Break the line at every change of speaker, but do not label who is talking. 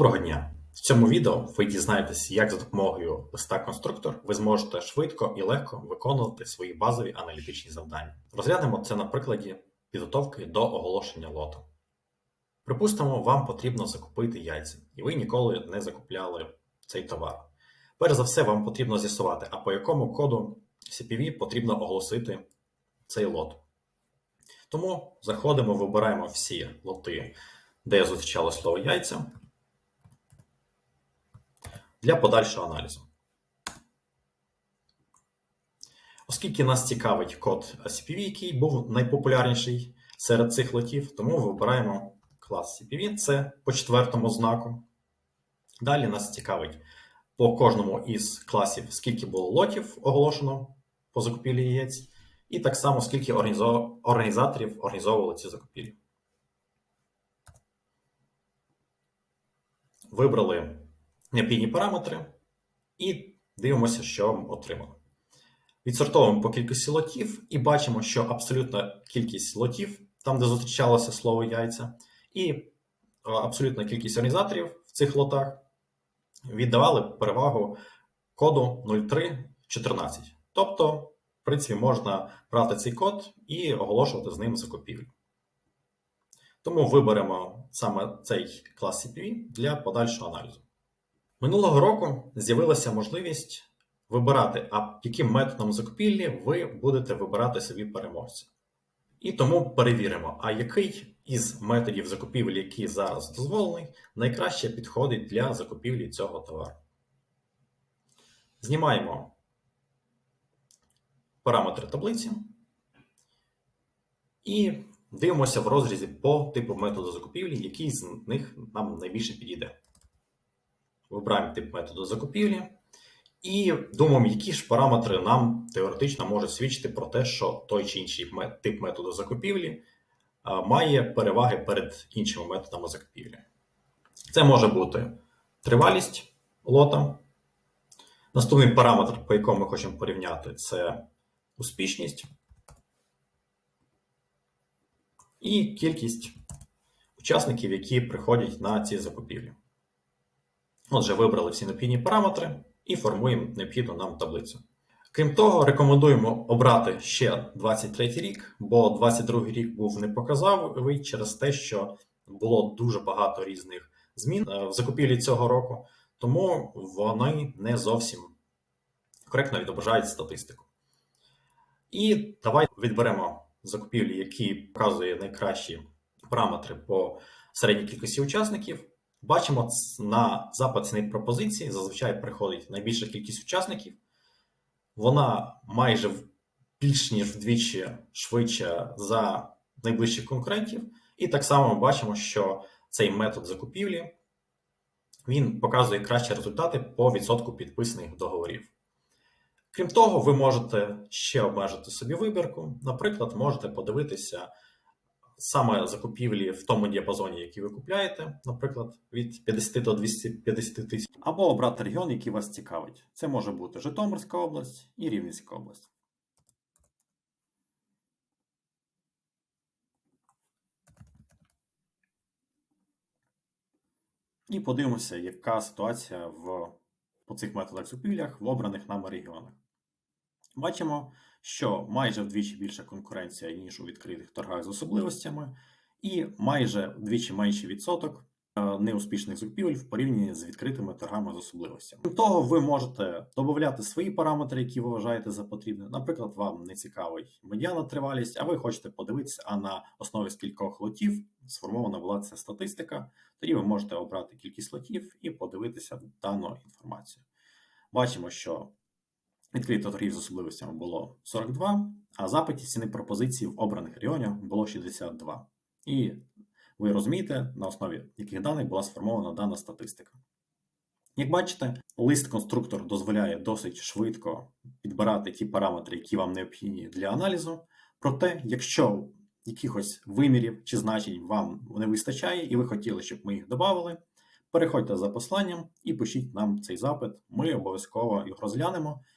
Доброго дня! В цьому відео ви дізнаєтесь, як за допомогою листа конструктор ви зможете швидко і легко виконувати свої базові аналітичні завдання. Розглянемо це на прикладі підготовки до оголошення лоту. Припустимо, вам потрібно закупити яйця, і ви ніколи не закупляли цей товар. Перш за все, вам потрібно з'ясувати, а по якому коду CPV потрібно оголосити цей лот. Тому заходимо, вибираємо всі лоти, де зустрічало слово яйця для подальшого аналізу. Оскільки нас цікавить код CPV, який був найпопулярніший серед цих лотів, тому вибираємо клас CPV, це по четвертому знаку. Далі нас цікавить по кожному із класів, скільки було лотів оголошено по закупівлі яєць, і так само, скільки організаторів організовували ці закупівлі. Вибрали необхідні параметри і дивимося, що отримали. Відсортовуємо по кількості лотів і бачимо, що абсолютна кількість лотів, там, де зустрічалося слово яйця, і е, абсолютна кількість організаторів в цих лотах віддавали перевагу коду 0314. Тобто, в принципі, можна брати цей код і оголошувати з ним закупівлю. Тому виберемо саме цей клас CPV для подальшого аналізу. Минулого року з'явилася можливість вибирати, а яким методом закупівлі ви будете вибирати собі переможця. І тому перевіримо, а який із методів закупівлі, який зараз дозволений, найкраще підходить для закупівлі цього товару. Знімаємо параметри таблиці і дивимося в розрізі по типу методу закупівлі, який з них нам найбільше підійде. Вибираємо тип методу закупівлі і думаємо, які ж параметри нам теоретично можуть свідчити про те, що той чи інший тип методу закупівлі має переваги перед іншими методами закупівлі. Це може бути тривалість лота. Наступний параметр, по якому ми хочемо порівняти, це успішність і кількість учасників, які приходять на ці закупівлі. Отже, вибрали всі необхідні параметри і формуємо необхідну нам таблицю. Крім того, рекомендуємо обрати ще 23 рік, бо 22 рік був непоказовий через те, що було дуже багато різних змін е, в закупівлі цього року, тому вони не зовсім коректно відображають статистику. І давайте відберемо закупівлі, які показує найкращі параметри по середній кількості учасників. Бачимо на запит ціни пропозиції зазвичай приходить найбільша кількість учасників. Вона майже більш ніж вдвічі швидше за найближчих конкурентів. І так само ми бачимо, що цей метод закупівлі він показує кращі результати по відсотку підписаних договорів. Крім того, ви можете ще обмежити собі вибірку. Наприклад, можете подивитися саме закупівлі в тому діапазоні, який ви купляєте, наприклад, від 50 до 250 тисяч, або обрати регіон, який вас цікавить. Це може бути Житомирська область і Рівненська область. І подивимося, яка ситуація в, по цих методах закупівлях в обраних нами регіонах. Бачимо, що майже вдвічі більша конкуренція, ніж у відкритих торгах з особливостями, і майже вдвічі менший відсоток е, неуспішних закупівель в порівнянні з відкритими торгами з особливостями. Крім того, ви можете додати свої параметри, які ви вважаєте за потрібне. Наприклад, вам не цікавить медіана тривалість, а ви хочете подивитися, а на основі скількох лотів сформована була ця статистика. Тоді ви можете обрати кількість лотів і подивитися дану інформацію. Бачимо, що відкрито торгів з особливостями було 42, а запитів ціни пропозиції в обраних регіонах було 62. І ви розумієте, на основі яких даних була сформована дана статистика. Як бачите, лист-конструктор дозволяє досить швидко підбирати ті параметри, які вам необхідні для аналізу. Проте, якщо якихось вимірів чи значень вам не вистачає, і ви хотіли, щоб ми їх додали, переходьте за посланням і пишіть нам цей запит. Ми обов'язково їх розглянемо